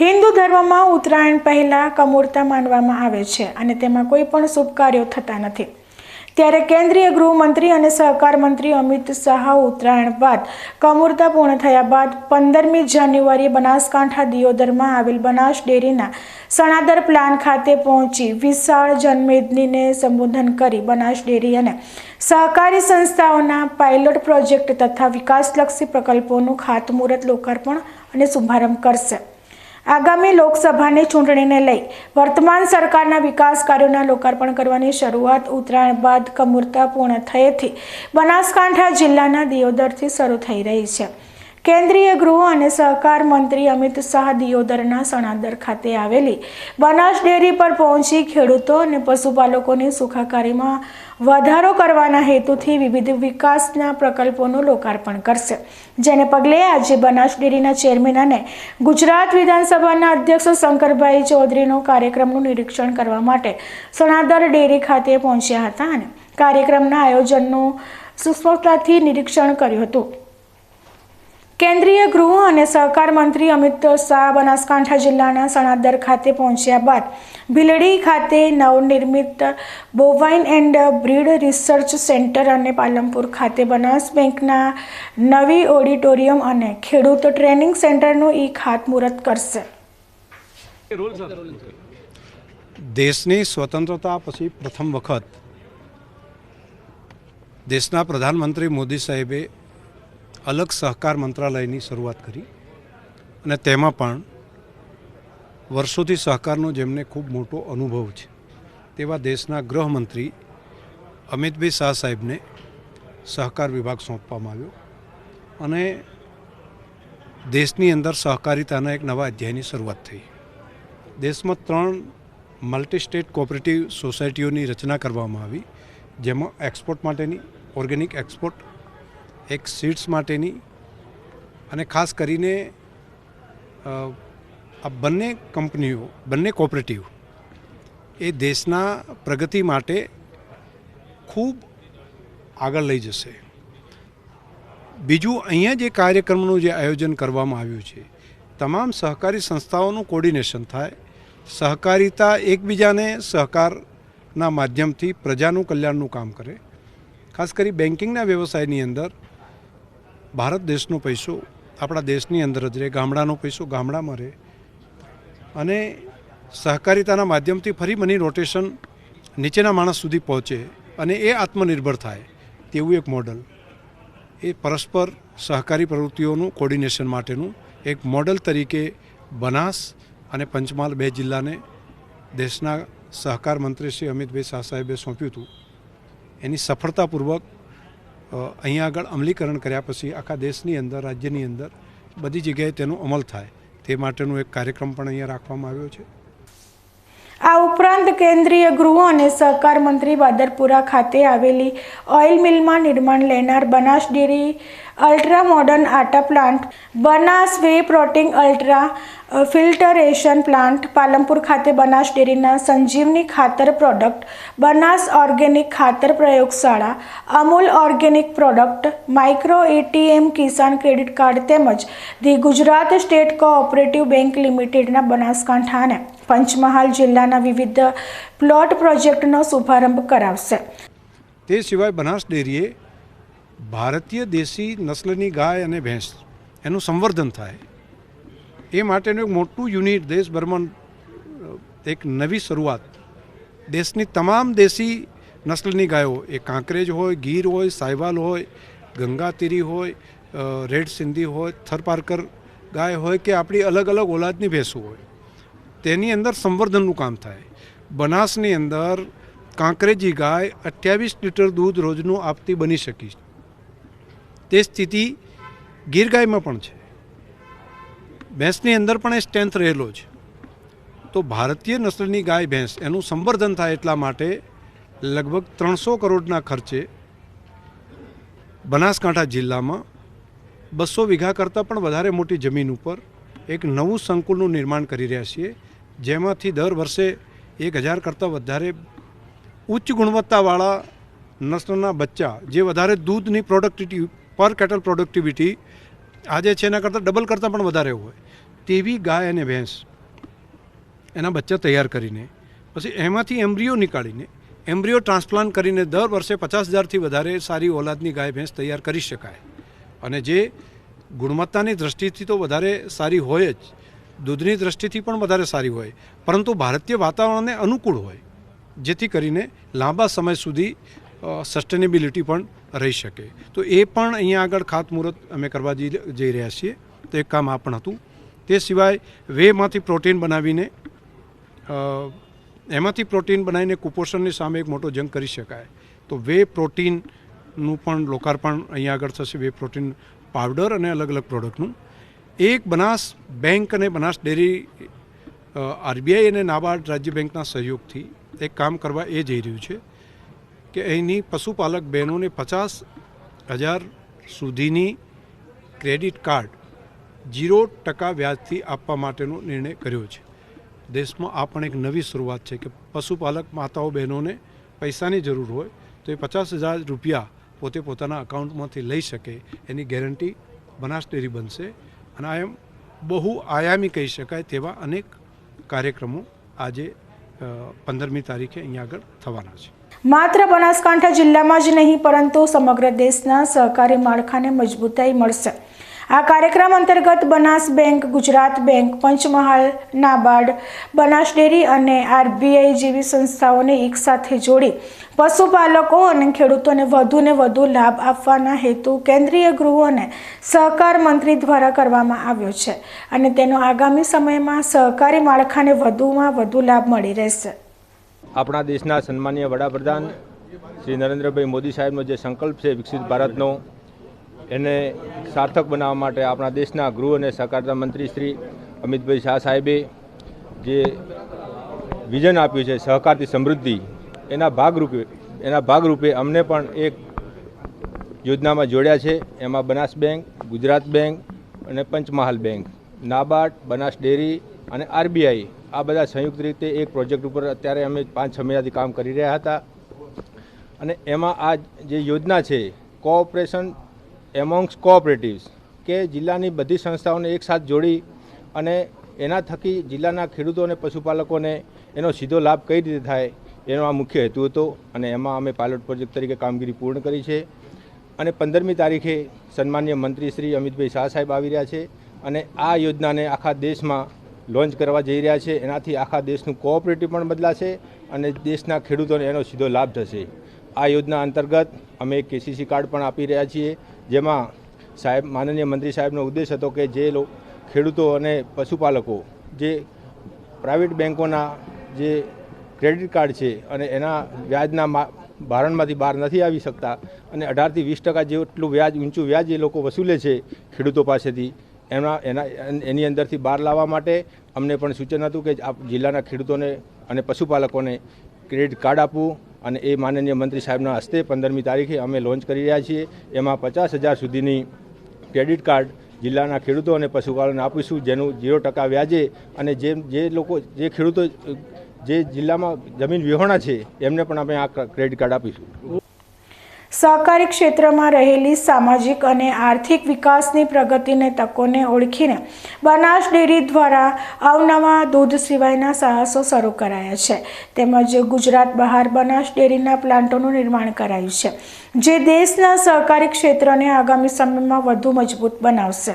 હિન્દુ ધર્મમાં ઉત્તરાયણ પહેલાં કમૂરતા માનવામાં આવે છે અને તેમાં કોઈ પણ શુભ કાર્યો થતા નથી. ત્યારે કેન્દ્રીય ગૃહમંત્રી અને સહકાર મંત્રી અમિત શાહ ઉત્તરાયણ બાદ કમૂરતા પૂર્ણ થયા બાદ પંદરમી જાન્યુઆરીએ બનાસકાંઠા દિયોદરમાં આવેલ બનાસ ડેરીના સણાદર પ્લાન ખાતે પહોંચી વિશાળ જનમેદનીને સંબોધન કરી બનાસ ડેરી અને સહકારી સંસ્થાઓના પાયલોટ પ્રોજેક્ટ તથા વિકાસલક્ષી પ્રકલ્પોનું ખાતમુહૂર્ત લોકાર્પણ અને શુભારંભ કરશે. આગામી લોકસભાની ચૂંટણીને લઈ વર્તમાન સરકારના વિકાસ કાર્યોના લોકાર્પણ કરવાની શરૂઆત ઉત્તરાયણ બાદ કમૂરતા પૂર્ણ થયેથી બનાસકાંઠા જિલ્લાના દિયોદરથી શરૂ થઈ રહી છે. કેન્દ્રીય ગૃહ અને સહકાર મંત્રી અમિત શાહ દિયોદરના સણાદર ખાતે આવેલી બનાસ ડેરી પર પહોંચી ખેડૂતો અને પશુપાલકોની સુખાકારીમાં વધારો કરવાના હેતુથી વિવિધ વિકાસના પ્રકલ્પોનું લોકાર્પણ કરશે. જેને પગલે આજે બનાસ ડેરીના ચેરમેન અને ગુજરાત વિધાનસભાના અધ્યક્ષ શંકરભાઈ ચૌધરીનો કાર્યક્રમનું નિરીક્ષણ કરવા માટે સણાદર ડેરી ખાતે પહોંચ્યા હતા અને કાર્યક્રમના આયોજનનું સુસ્પષ્ટતાથી નિરીક્ષણ કર્યું હતું. કેન્દ્રીય ગૃહ અને સહકાર મંત્રી અમિત શાહ બનાસકાંઠા જિલ્લાના સણાદર ખાતે પહોંચ્યા બાદ ભીલડી ખાતે નવનિર્મિત bovine and breed research centre અને પાલનપુર ખાતે બનાસ બેંકના નવી ઓડિટોરિયમ અને ખેડૂત ટ્રેનિંગ સેન્ટરનું ઈ ખાતમુહૂર્ત કરશે. દેશની સ્વતંત્રતા પછી પ્રથમ વખત દેશના પ્રધાનમંત્રી મોદી સાહેબે અલગ સહકાર મંત્રાલયની શરૂઆત કરી અને તેમાં પણ વર્ષોથી સહકારનો જેમને ખૂબ મોટો અનુભવ છે તેવા દેશના ગૃહમંત્રી અમિતભાઈ શાહ સાહેબને સહકાર વિભાગ સોંપવામાં આવ્યો અને દેશની અંદર સહકારિતાના એક નવા અધ્યાયની શરૂઆત થઈ. દેશમાં ત્રણ મલ્ટી સ્ટેટ કોઓપરેટિવ સોસાયટીઓની રચના કરવામાં આવી, જેમાં એક્સપોર્ટ માટેની, ઓર્ગેનિક એક્સપોર્ટ એક સીટ્સ માટેની અને ખાસ કરીને આ બંને કંપનીઓ, બંને કોઓપરેટિવ એ દેશના પ્રગતિ માટે ખૂબ આગળ લઈ જશે. બીજું અહીંયા જે કાર્યક્રમનું જે આયોજન કરવામાં આવ્યું છે, તમામ સહકારી સંસ્થાઓનું કોર્ડિનેશન થાય, સહકારિતા એકબીજાને સહકારના માધ્યમથી પ્રજાનું કલ્યાણનું કામ કરે. ખાસ કરી બેન્કિંગના વ્યવસાયની અંદર ભારત દેશનો પૈસો આપણા દેશની અંદર જ રહે, ગામડાનો પૈસો ગામડામાં રહે. અને સહકારિતાના માધ્યમથી ફરી મની રોટેશન નીચેના માણસ સુધી પહોંચે અને એ આત્મનિર્ભર થાય, તેવું એક મોડલ એ પરસ્પર સહકારી પ્રવૃત્તિઓનું કોર્ડિનેશન માટેનું એક મોડલ તરીકે બનાસ અને પંચમહાલ બે જિલ્લાને દેશના સહકાર મંત્રી શ્રી અમિતભાઈ શાહ સાહેબે સોંપ્યું હતું. એની સફળતાપૂર્વક અહીંયા આગળ અમલીકરણ કર્યા પછી આખા દેશની અંદર, રાજ્યની અંદર બધી જગ્યાએ તેનો અમલ થાય. તે માટેનો એક કાર્યક્રમ પણ અહીંયા રાખવામાં આવ્યો છે. આ ઉપરાંત કેન્દ્રીય ગૃહ અને સહકાર મંત્રી બાદરપુરા ખાતે આવેલી ઓઇલ મિલમાં નિર્માણ લેનાર બનાસ ડેરી અલ્ટ્રા મોડર્ન આટા plant Banas whey protein ultra filtration plant Palanpur ખાતે બનાસ ડેરીના સંજીવની ખાતર પ્રોડક્ટ બનાસ ઓર્ગેનિક ખાતર પ્રયોગશાળા Amul organic product micro ATM Kisan credit card તેમજ the Gujarat state cooperative bank લિમિટેડના બનાસકાંઠાને પંચમહાલ જિલ્લાના વિવિધ પ્લોટ પ્રોજેક્ટનો શુભારંભ કરાવશે તે સિવાય બનાસ ડેરીએ ભારતીય દેશી નસ્લની ગાય અને ભેંસ એનું સંવર્ધન થાય, એ માટેનું એક મોટું યુનિટ દેશભરમાં એક નવી શરૂઆત. દેશની તમામ દેશી નસ્લની ગાયો, એ કાંકરેજ હોય, ગીર હોય, સાયવાલ હોય, ગંગાતીરી હોય રેડ સિંધી હોય થરપારકર ગાય હોય કે આપણી અલગ અલગ ઓલાદની ભેંસો હોય, તેની અંદર સંવર્ધનનું કામ થાય. બનાસની અંદર કાંકરેજી ગાય અઠ્યાવીસ લીટર દૂધ રોજનું આપતી બની શકી. તે સ્થિતિ ગીર ગાયમાં પણ છે. ભેંસની અંદર પણ એ સ્ટ્રેન્થ રહેલો છે. તો ભારતીય નસ્લની ગાય ભેંસ એનું સંવર્ધન થાય એટલા માટે લગભગ ત્રણસો કરોડના ખર્ચે બનાસકાંઠા જિલ્લામાં બસો વીઘા કરતાં પણ વધારે મોટી જમીન ઉપર એક નવું સંકુલનું નિર્માણ કરી રહ્યા છીએ, જેમાંથી દર વર્ષે એક હજાર કરતાં વધારે ઉચ્ચ ગુણવત્તાવાળા નસ્લના બચ્ચા, જે વધારે દૂધની પ્રોડક્ટિવિટી પર કેટલ પ્રોડક્ટિવિટી આજે છે એના કરતાં ડબલ કરતાં પણ વધારે હોય. તેવી ગાય અને ભેંસ એના બચ્ચા તૈયાર કરીને, પછી એમાંથી એમ્બ્રિયો નીકાળીને, એમ્બ્રિયો ટ્રાન્સપ્લાન્ટ કરીને દર વર્ષે પચાસ હજારથી વધારે સારી ઓલાદની ગાય ભેંસ તૈયાર કરી શકાય. અને જે ગુણવત્તાની દ્રષ્ટિથી તો વધારે સારી હોય જ, દૂધની દ્રષ્ટિથી પણ વધારે સારી હોય, પરંતુ ભારતીય વાતાવરણને અનુકૂળ હોય, જેથી કરીને લાંબા સમય સુધી સસ્ટેનેબિલિટી પણ રહી શકે. તો એ પણ અહીંયા આગળ ખાતમુહૂર્ત અમે કરવા જઈ રહ્યા છીએ. તો એક કામ આ પણ હતું. તે સિવાય વેમાંથી પ્રોટીન બનાવીને એમાંથી પ્રોટીન બનાવીને કુપોષણની સામે એક મોટો જંગ કરી શકાય. તો વે પ્રોટીનનું પણ લોકાર્પણ અહીંયા આગળ થશે, વે પ્રોટીન પાવડર અને અલગ અલગ પ્રોડક્ટનું. એક બનાસ બેંક અને બનાસ ડેરી આરબીઆઈ અને નાબાર્ડ રાજ્ય બેંકના સહયોગથી એક કામ કરવા એ જઈ રહ્યું છે. કે અહીંની પશુપાલક બહેનોને પચાસ હજાર સુધીની ક્રેડિટ કાર્ડ જીરો ટકા વ્યાજથી આપવા માટેનો નિર્ણય કર્યો છે. દેશમાં આ પણ એક નવી શરૂઆત છે કે પશુપાલક માતાઓ બહેનોને પૈસાની જરૂર હોય તો એ પચાસ હજાર રૂપિયા પોતે પોતાના અકાઉન્ટમાંથી લઈ શકે, એની ગેરંટી બનાસ ડેરી બનશે અને આ એમ બહુ આયામી કહી શકાય તેવા અનેક કાર્યક્રમો આજે પંદરમી તારીખે અહીંયા આગળ થવાના છે. માત્ર બનાસકાંઠા જિલ્લામાં જ નહીં, પરંતુ સમગ્ર દેશના સહકારી માળખાને મજબૂતાઈ મળશે. આ કાર્યક્રમ અંતર્ગત Banas bank, Gujarat bank, Panchmahal, NABARD, Banas dairy અને આરબીઆઈ જેવી સંસ્થાઓને એકસાથે જોડી પશુપાલકો અને ખેડૂતોને વધુને વધુ લાભ આપવાના હેતુ કેન્દ્રીય ગૃહ અને સહકાર મંત્રી દ્વારા કરવામાં આવ્યો છે અને તેનો આગામી સમયમાં સહકારી માળખાને વધુમાં વધુ લાભ મળી રહેશે. આપણા દેશના સન્માનીય વડાપ્રધાન શ્રી નરેન્દ્રભાઈ મોદી સાહેબનો જે સંકલ્પ છે વિકસિત ભારતનો, એને સાર્થક બનાવવા માટે આપણા દેશના ગૃહ અને સહકારતા મંત્રી શ્રી અમિતભાઈ શાહ સાહેબે જે વિઝન આપ્યું છે સહકારથી સમૃદ્ધિ, એના ભાગરૂપે એના ભાગરૂપે અમને પણ એક યોજનામાં જોડ્યા છે. એમાં બનાસ બેંક, ગુજરાત બેંક અને પંચમહાલ બેંક. નાબાર્ડ, બનાસ ડેરી અને આરબીઆઈ, આ બધા સંયુક્ત રીતે એક પ્રોજેક્ટ ઉપર અત્યારે અમે પાંચ છ મહિનાથી કામ કરી રહ્યા હતા. અને એમાં આ જે યોજના છે કોઓપરેશન એમોંગ્સ કોઓપરેટિવ્સ કે જિલ્લાની બધી સંસ્થાઓને એકસાથ જોડી અને એના થકી જિલ્લાના ખેડૂતો અને પશુપાલકોને એનો સીધો લાભ કઈ રીતે થાય, એનો આ મુખ્ય હેતુ હતો અને એમાં અમે પાયલોટ પ્રોજેક્ટ તરીકે કામગીરી પૂર્ણ કરી છે. અને પંદરમી તારીખે સન્માનીય મંત્રી શ્રી અમિતભાઈ શાહ સાહેબ આવી રહ્યા છે અને આ યોજનાને આખા દેશમાં લોન્ચ કરવા જઈ રહ્યા છે. એનાથી આખા દેશનું કોઓપરેટિવ પણ બદલાશે અને દેશના ખેડૂતોને એનો સીધો લાભ થશે. આ યોજના અંતર્ગત અમે કેસીસી કાર્ડ પણ આપી રહ્યા છીએ, જેમાં સાહેબ, માનનીય મંત્રી સાહેબનો ઉદ્દેશ હતો કે જે ખેડૂતો અને પશુપાલકો જે પ્રાઇવેટ બેન્કોના જે ક્રેડિટ કાર્ડ છે અને એના વ્યાજના ભારણમાંથી બહાર નથી આવી શકતા અને અઢારથી વીસ ટકા જેટલું વ્યાજ, ઊંચું વ્યાજ એ લોકો વસૂલે છે ખેડૂતો પાસેથી. એના એના, એની અંદરથી બહાર લાવવા માટે અમને પણ સૂચન હતું કે આપ જિલ્લાના ખેડૂતોને અને પશુપાલકોને ક્રેડિટ કાર્ડ આપવું અને એ માનનીય મંત્રી સાહેબના હસ્તે પંદરમી તારીખે અમે લોન્ચ કરી રહ્યા છીએ. એમાં પચાસ હજાર સુધીની ક્રેડિટ કાર્ડ જિલ્લાના ખેડૂતો અને પશુપાલકોને આપીશું. જેનું ઝીરો ટકા વ્યાજે અને જે જે લોકો, જે ખેડૂતો, જે જિલ્લામાં જમીન વિહોણા છે, એમને પણ અમે આ ક્રેડિટ કાર્ડ આપીશું. સહકારી ક્ષેત્રમાં રહેલી સામાજિક અને આર્થિક વિકાસની પ્રગતિને તકોને ઓળખીને બનાસ ડેરી દ્વારા અવનવા દૂધ સિવાયના સાહસો શરૂ કરાયા છે. તેમજ ગુજરાત બહાર બનાસ ડેરીના પ્લાન્ટોનું નિર્માણ કરાયું છે. જે દેશના સહકારી ક્ષેત્રને આગામી સમયમાં વધુ મજબૂત બનાવશે.